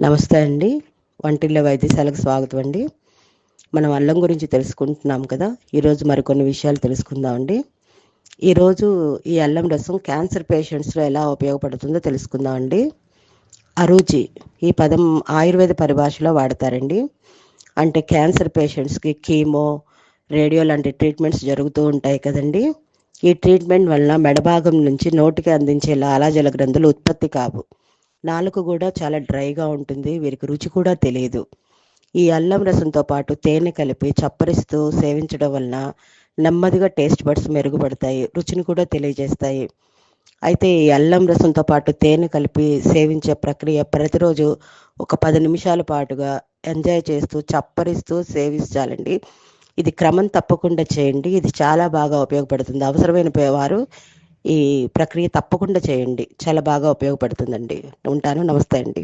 నమస్తే అండి. వంటిల్లో వైద్యశాలకు స్వాగతం అండి. మనం అల్లం గురించి తెలుసుకుంటున్నాం కదా. ఈరోజు మరికొన్ని విషయాలు తెలుసుకుందామండి ఈరోజు ఈ అల్లం రసం క్యాన్సర్ పేషెంట్స్లో ఎలా ఉపయోగపడుతుందో తెలుసుకుందామండి అరుచి ఈ పదం ఆయుర్వేద పరిభాషలో వాడతారండి. అంటే క్యాన్సర్ పేషెంట్స్కి కీమో రేడియో లాంటి ట్రీట్మెంట్స్ జరుగుతూ ఉంటాయి కదండి. ఈ ట్రీట్మెంట్ వలన మెడభాగం నుంచి నోటికి అందించే లాలాజల గ్రంథులు ఉత్పత్తి కావు. నాలుక కూడా చాలా డ్రైగా ఉంటుంది వీరికి రుచి కూడా తెలియదు. ఈ అల్లం రసంతో పాటు తేనె కలిపి చప్పరిస్తూ సేవించడం వలన నెమ్మదిగా టేస్ట్ బడ్స్ మెరుగుపడతాయి రుచిని కూడా తెలియజేస్తాయి. అయితే ఈ అల్లం రసంతో పాటు తేనె కలిపి సేవించే ప్రక్రియ ప్రతిరోజు ఒక పది నిమిషాల పాటుగా ఎంజాయ్ చేస్తూ చప్పరిస్తూ సేవించాలండి. ఇది క్రమం తప్పకుండా చేయండి ఇది చాలా బాగా ఉపయోగపడుతుంది. అవసరమైన వారు ఈ ప్రక్రియ తప్పకుండా చేయండి. చాలా బాగా ఉపయోగపడుతుందండి. ఉంటాను. నమస్తే అండి.